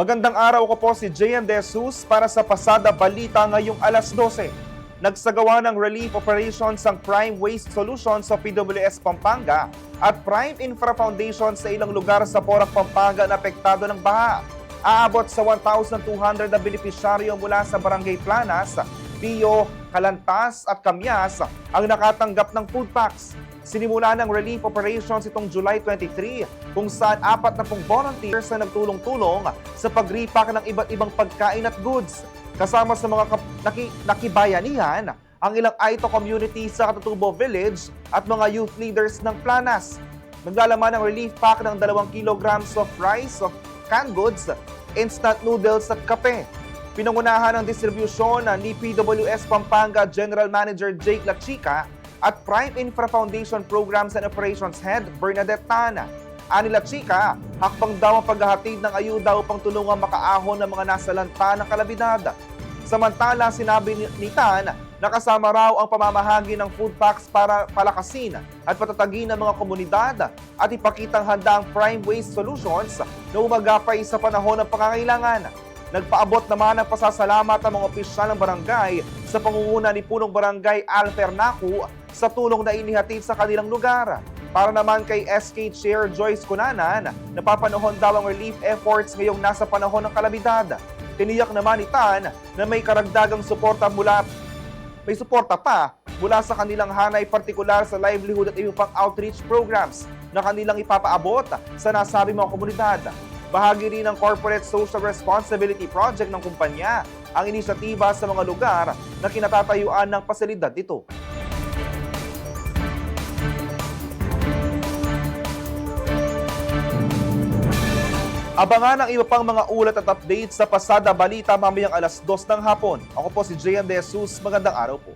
Magandang araw ko po si JN De Jesus para sa Pasada Balita ngayong alas 12. Nagsagawa ng relief operations ang Prime Waste Solutions sa PWS Pampanga at Prime Infra Foundation sa ilang lugar sa Porac, Pampanga na apektado ng baha. Aabot sa 1,200 na benepisyaryo mula sa Barangay Planas, Pio, Kalantas at Kamyas ang nakatanggap ng food packs. Sinimula ng relief operations itong July 23 kung saan apat na pong volunteers na nagtulong-tulong sa pag-repack ng iba't ibang pagkain at goods. Kasama sa mga naki- nakibayanihan ang ilang Aito community sa Katutubo Village at mga youth leaders ng Planas. Naglalaman ng relief pack ng 2 kilograms of rice, of canned goods, instant noodles at kape. Pinangunahan ang distribusyon ni PWS Pampanga General Manager Jake Lachica at Prime Infra Foundation Programs and Operations Head Bernadette Tana. Ani Lachica, hakbang daw ang paghahatid ng ayuda upang tulungan makaahon ng mga nasa lanta ng kalabidad. Samantala, sinabi ni Tan na kasama raw ang pamamahagi ng food packs para palakasin at patatagin ng mga komunidad at ipakitang handa ang Prime Waste Solutions na umagapay sa panahon ng pangangailangan. Nagpaabot naman ng pasasalamat ang mga opisyal ng barangay sa pangunguna ni Punong Barangay Alternacu sa tulong na inihatid sa kanilang lugar. Para naman kay SK Chair Joyce Cunanan, napapanahon daw ang relief efforts ngayong nasa panahon ng kalamidad. Tiniyak naman ni Tan na may karagdagang suporta mula may suporta pa mula sa kanilang hanay partikular sa livelihood at iba pang outreach programs na kanilang ipapaabot sa nasabing mga komunidad. Bahagi rin ng Corporate Social Responsibility Project ng kumpanya ang inisyatiba sa mga lugar na kinatatayuan ng pasilidad nito. Abangan ang iba pang mga ulat at updates sa Pasada Balita mamayang alas 2 ng hapon. Ako po si JM De Jesus. Magandang araw po.